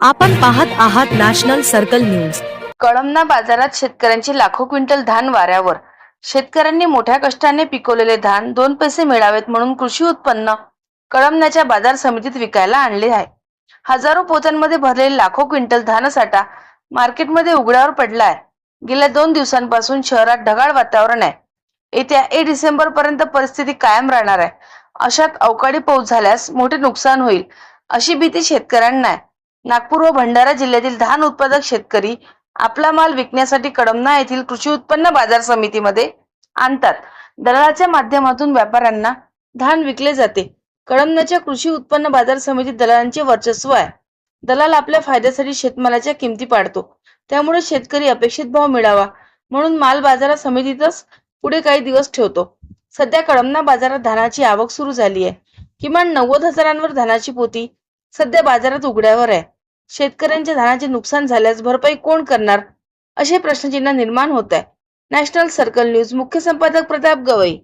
आपण पाहत आहात नॅशनल सर्कल न्यूज. कळमना बाजारात शेतकऱ्यांचे लाखो क्विंटल धान वाऱ्यावर. शेतकऱ्यांनी मोठ्या कष्टाने पिकवलेले धान दोन पैसे मिळावेत म्हणून कृषी उत्पन्न कळमण्याच्या बाजार समितीत विकायला आणले आहे. हजारो पोत्यांमध्ये भरलेले लाखो क्विंटल धानसाठा मार्केटमध्ये उघड्यावर पडला आहे गेल्या दोन दिवसांपासून शहरात ढगाळ वातावरण आहे. येत्या एक डिसेंबर पर्यंत परिस्थिती कायम राहणार आहे. अशात अवकाळी पाऊस झाल्यास मोठे नुकसान होईल अशी भीती शेतकऱ्यांना आहे. नागपूर व भंडारा जिल्ह्यातील धान उत्पादक शेतकरी आपला माल विकण्यासाठी कडमना येथील कृषी उत्पन्न बाजार समितीमध्ये आणतात. दलालाच्या माध्यमातून व्यापाऱ्यांना धान विकले जाते. कडमनाच्या कृषी उत्पन्न बाजार समितीत दलालांचे वर्चस्व आहे. दलाल आपल्या फायद्यासाठी शेतमालाच्या किमती पाडतो. त्यामुळे शेतकरी अपेक्षित भाव मिळावा म्हणून माल बाजारात समितीतच पुढे काही दिवस ठेवतो. सध्या कळमना बाजारात धानाची आवक सुरू झाली आहे. किमान नव्वद हजारांवर धानाची पोती सध्या बाजारात उघड्यावर आहे. शेतकऱ्यांच्या धानाचे नुकसान झाल्यास भरपाई कोण करणार? असे प्रश्नचिन्ह निर्माण होत आहे नॅशनल सर्कल न्यूज मुख्य संपादक प्रताप गवई.